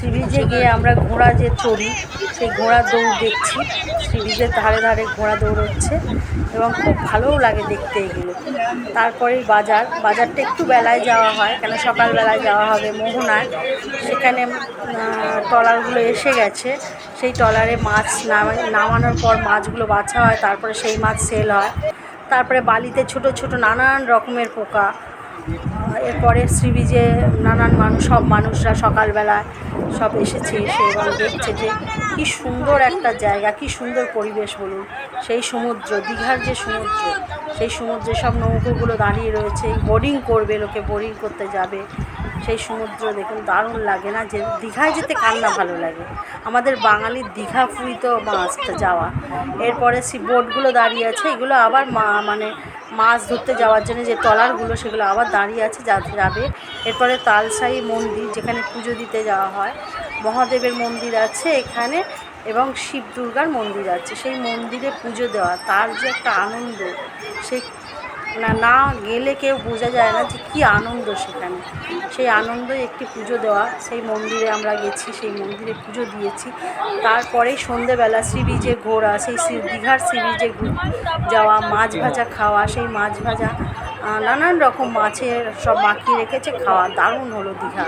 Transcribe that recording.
C বিচে গিয়ে আমরা ঘোড়া যে চড়ি, সেই ঘোড়ার দৌড় দেখছি। সি বিচের ধারে ধারে ঘোড়া দৌড়চ্ছে এবং খুব ভালোও লাগে দেখতে এগুলো। তারপরেই বাজার, বাজারটা একটু বেলায় যাওয়া হয়, কেন সকালবেলায় যাওয়া হবে মোহনায়। সেখানে ট্রলারগুলো এসে গেছে। সেই ট্রলারে মাছ নামা- নামানোর পর মাছগুলো বাছা হয়, তারপরে সেই মাছ সেল হয়। তারপরে বালিতে ছোট ছোট নানান রকমের পোকা এরপরে সি বিচে নানান মানুষ সব মানুষরা সকালবেলা সব এসেছে, এসে এবং দেখছে যে কী সুন্দর একটা জায়গা, কী সুন্দর পরিবেশ বলুন। সেই সমুদ্র, দীঘার যে সমুদ্র, সেই সমুদ্রে সব নৌকোগুলো দাঁড়িয়ে রয়েছে বোর্ডিং করবে, লোকে বোর্ডিং করতে যাবে। সেই সমুদ্র দেখুন, দারুণ লাগে না? যে দীঘায় যেতে কার না ভালো লাগে? আমাদের বাঙালির দীঘা ফুই তো যাওয়া। এরপরে সি বোটগুলো দাঁড়িয়ে আছে, এগুলো আবার মা- মানে মাছ ধরতে যাওয়ার জন্য যে ট্রলারগুলো, সেগুলো আবার দাঁড়িয়ে আছে যা যাবে। এরপরে তালসাই মন্দির, যেখানে পুজো দিতে যাওয়া হয়। মহাদেবের মন্দির আছে এখানে এবং শিব দুর্গার মন্দির আছে। সেই মন্দিরে পুজো দেওয়া, তার যে একটা আনন্দ, সেই না না গেলে কেউ বোঝা যায় না যে কী আনন্দ সেখানে। সেই আনন্দই একটি পুজো দেওয়া। সেই মন্দিরে আমরা গেছি, সেই মন্দিরে পুজো দিয়েছি। তারপরেই সন্ধেবেলা সি বিচে ঘোরা সেই দীঘার সি বিচে যাওয়া, মাছ ভাজা খাওয়া, সেই মাছ ভাজা নানান রকম মাছের সব মাখিয়ে রেখেছে, খাওয়া দারুণ হলো দীঘা।